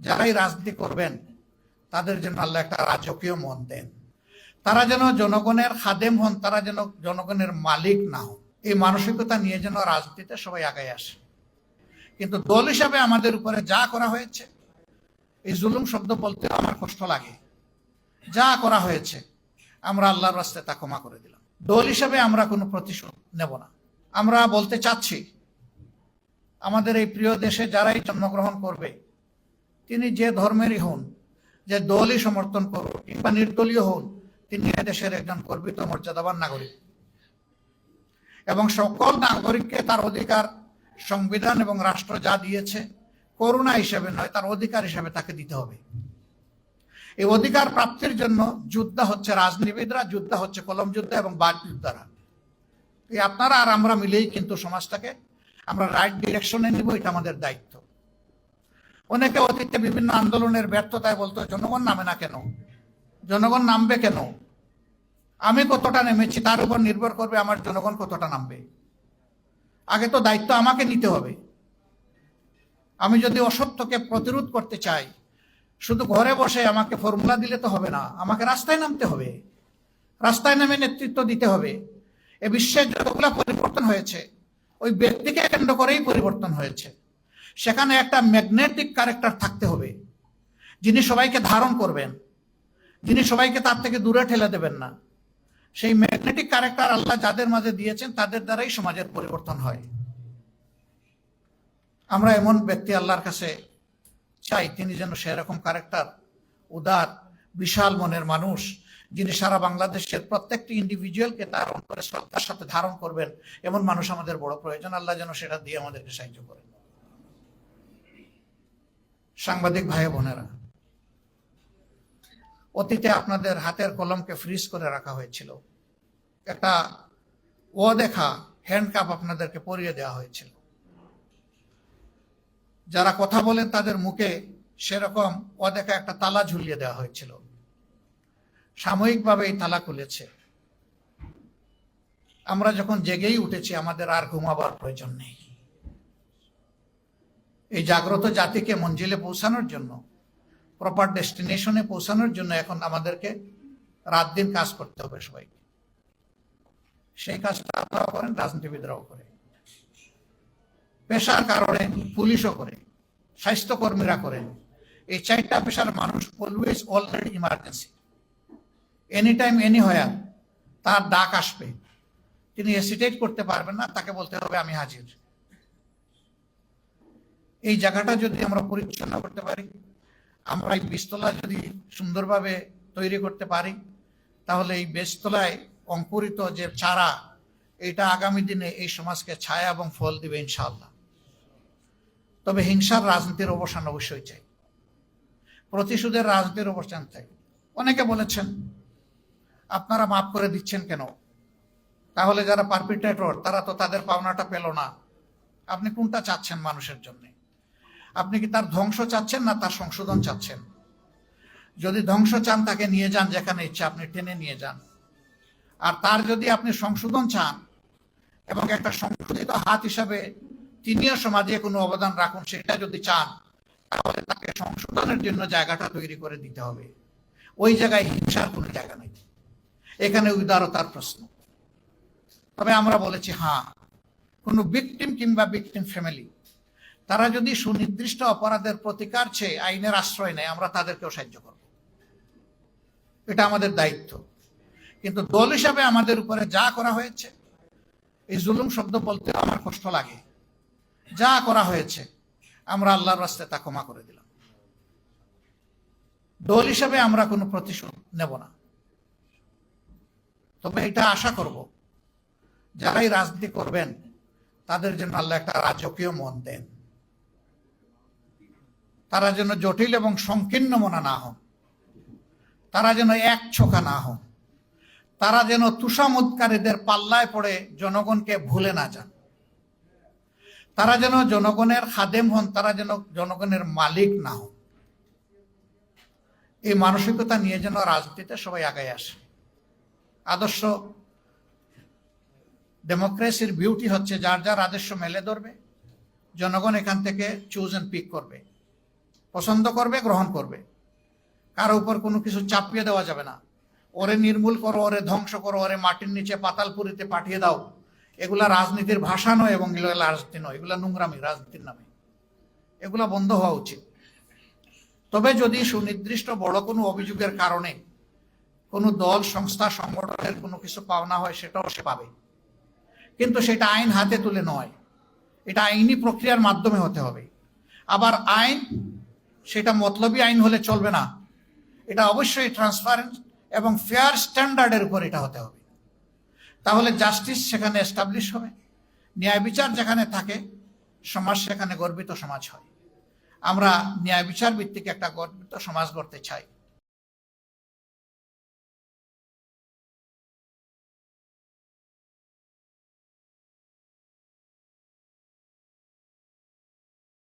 যারাই রাজনীতি করবেন, তাদের জন্য আল্লাহ একটা রাজকীয় মন দেন। তারা যেন জনগণের খাদেম হন, তারা যেন জনগণের মালিক না হন। এই মানসিকতা নিয়ে যেন রাজনীতিতে সবাই আগে আসে। কিন্তু দল হিসাবে আমাদের উপরে যা করা হয়েছে, এই জুলুম শব্দ বলতে আমার কষ্ট লাগে। যা করা হয়েছে, আমরা আল্লাহর রাস্তায় তা ক্ষমা করে দিলাম। দল হিসাবে আমরা কোনো প্রতিশোধ নেব না। আমরা বলতে চাচ্ছি, আমাদের এই প্রিয় দেশে যারাই জন্মগ্রহণ করবে তিনি যে ধর্মেরই হন, যে দলই সমর্থন করুন কিংবা নির্দলীয় হন, তিনি দেশের একজন গর্বিত, মর্যাদাবান নাগরিক। এবং সকল নাগরিককে তার অধিকার, সংবিধান এবং রাষ্ট্র যা দিয়েছে, করুণা হিসেবে নয়, তার অধিকার হিসেবে তাকে দিতে হবে। এই অধিকার প্রাপ্তির জন্য যুদ্ধ হচ্ছে রাজনীতিবিদরা, যুদ্ধ হচ্ছে কলম যুদ্ধ এবং বাক যুদ্ধরা। এই আপনারা আর আমরা মিলেই কিন্তু সমাজটাকে, আমরা রাইট ডিরেকশনে নিব, এটা আমাদের দায়িত্ব। অনেকে অতীতে বিভিন্ন আন্দোলনের ব্যর্থতায় বলতো, জনগণ নামে না কেন? জনগণ নামবে কেন? আমি কতটা নেমেছি তার উপর নির্ভর করবে আমার জনগণ কতটা নামবে। আগে তো দায়িত্ব আমাকে নিতে হবে। আমি যদি অসত্যকে প্রতিরোধ করতে চাই, শুধু ঘরে বসে আমাকে ফর্মুলা দিলে তো হবে না, আমাকে রাস্তায় নামতে হবে। রাস্তায় নামে নেতৃত্ব দিতে হবে। এ বিশ্বের যতগুলো পরিবর্তন হয়েছে, ওই ব্যক্তিকে কেন্দ্র করেই পরিবর্তন হয়েছে। সেখানে একটা ম্যাগনেটিক ক্যারেক্টার থাকতে হবে। যিনি সবাইকে ধারণ করবেন, যিনি সবাইকে তার থেকে দূরে ঠেলে দেবেন না। সেই ম্যাগনেটিক ক্যারেক্টার আল্লাহ যাদের মাঝে দিয়েছেন, তাদের দ্বারাই সমাজের পরিবর্তন হয়। আমরা এমন ব্যক্তি আল্লাহর কাছে চাই, তিনি যেন সেরকম ক্যারেক্টার উদার, বিশাল মনের মানুষ, যিনি সারা বাংলাদেশের প্রত্যেকটি ইন্ডিভিজুয়ালকে তার অন্তরে শ্রদ্ধার সাথে ধারণ করবেন, এমন মানুষ আমাদের বড় প্রয়োজন। আল্লাহ যেন সেটা দিয়ে আমাদেরকে সাহায্য করেন। সাংবাদিক ভাই বোনেরা। অতীতে আপনাদের হাতের কলমকে ফ্রিজ করে রাখা হয়েছিল। একটা ও দেখা হ্যান্ডকাপ আপনাদেরকে পরিয়ে দেওয়া হয়েছিল। যারা কথা বলেন তাদের মুখে সেরকম ও দেখা একটা তালা ঝুলিয়ে দেওয়া হয়েছিল। সাময়িকভাবে এই তালা খুলেছে। আমরা যখন জেগেই উঠেছি, আমাদের আর ঘুমাবার প্রয়োজন নেই। এই জাগ্রত জাতিকে মঞ্জিলে পৌঁছানোর জন্য প্রপার ডেস্টিনেশনে পৌঁছানোর জন্য এখন আমাদেরকে রাত দিন কাজ করতে হবে সবাইকে। সেই কাজটা আপনারাও করেন, রাজনীতিবিদরাও করে পেশার কারণে পুলিশও করে স্বাস্থ্যকর্মীরা করেন। এই চারটা পেশার মানুষ always already emergency any time any where তার ডাক আসবে। তিনি এসিটেট করতে পারবেন না, তাকে বলতে হবে, আমি হাজির। এই জায়গাটা যদি আমরা পরিচ্ছন্ন করতে পারি, আমরা এই বীজতলা যদি সুন্দরভাবে তৈরি করতে পারি, তাহলে এই বীজতলায় অঙ্কুরিত যে চারা, এটা আগামী দিনে এই সমাজকে ছায়া এবং ফল দিবে ইনশাআল্লাহ। তবে হিংসার রাজনীতির অবসান অবশ্যই চাই। প্রতিশোধের রাজনীতির অবসান চাই। অনেকে বলেছেন, আপনারা মাফ করে দিচ্ছেন কেন? তাহলে যারা পারপিটেটর তারা তো তাদের পাওনাটা পেল না। আপনি কোনটা চাচ্ছেন মানুষের জন্য? আপনি কি তার ধ্বংস চাচ্ছেন না তার সংশোধন চাচ্ছেন? যদি ধ্বংস চান, তাকে নিয়ে যান যেখানে ইচ্ছা, আপনি টেনে নিয়ে যান। আর তার যদি আপনি সংশোধন চান এবং একটা সংশোধিত হাত হিসাবে তিনিও সমাজে কোনো অবদান রাখুন, সেটা যদি চান, তাহলে তাকে সংশোধনের জন্য জায়গাটা তৈরি করে দিতে হবে। ওই জায়গায় হিংসার কোনো জায়গা নেই। এখানে উদারতার প্রশ্ন। তবে আমরা বলেছি হ্যাঁ কোনো বিকটিম কিংবা বিকটিম ফ্যামিলি তারা যদি সুনির্দিষ্ট অপরাধের প্রতিকার চেয়ে আইনের আশ্রয় নেয়, আমরা তাদেরকেও সাহায্য করব। এটা আমাদের দায়িত্ব। কিন্তু দল হিসাবে আমাদের উপরে যা করা হয়েছে, এই জুলুম শব্দ বলতে আমার কষ্ট লাগে। যা করা হয়েছে, আমরা আল্লাহর রাস্তায় তা ক্ষমা করে দিলাম। দল হিসাবে আমরা কোনো প্রতিশোধ নেব না। তবে এটা আশা করব, যারাই রাজনীতি করবেন, তাদের জন্য আল্লাহ একটা রাজকীয় মন দেন। তারা যেন জটিল এবং সংকীর্ণ মনা না হন। তারা যেন এক ছোকা না হন। তারা যেন তুষামুৎকারীদের পাল্লায় পড়ে জনগণকে ভুলে না যান। তারা যেন জনগণের খাদেম হন, তারা যেন জনগণের মালিক না হন। এই মানসিকতা নিয়ে যেন রাজনীতিতে সবাই আগে আসে। আদর্শ ডেমোক্রেসির বিউটি হচ্ছে যার যার আদর্শ মেলে ধরবে, জনগণ এখান থেকে চুজ এন্ড পিক করবে। পছন্দ করবে, গ্রহণ করবে। কারও উপর কোনো কিছু চাপিয়ে দেওয়া যাবে না। ওরে নির্মূল করো, ওরে ধ্বংস করো, ওরে মাটির নিচে পাতালপুরিতে পাঠিয়ে দাও। এগুলা রাজনীতির ভাষা নয় এবং এগুলো রাজনীতি নয়, এগুলা নোংরামি, রাজনীতির নামে। এগুলা বন্ধ হওয়া উচিত। তবে যদি সুনির্দিষ্ট বড় কোনো অভিযোগের কারণে কোনো দল, সংস্থা, সংগঠনের কোনো কিছু পাওনা হয়, সেটাও সে পাবে। কিন্তু সেটা আইন হাতে তুলে নয়। এটা আইনি প্রক্রিয়ার মাধ্যমে হতে হবে। আবার আইন সেটা মতলবী আইন হলে চলবে না। এটা অবশ্যই ট্রান্সপারেন্ট এবং ফেয়ার স্ট্যান্ডার্ডের উপর এটা হতে হবে। তাহলে জাস্টিস সেখানে এস্টাবলিশ হবে, ন্যায় বিচার যেখানে থাকে, সমাজ সেখানে গর্বিত সমাজ হয়। আমরা ন্যায় বিচার ভিত্তিক একটা গর্বিত সমাজ গড়তে চাই।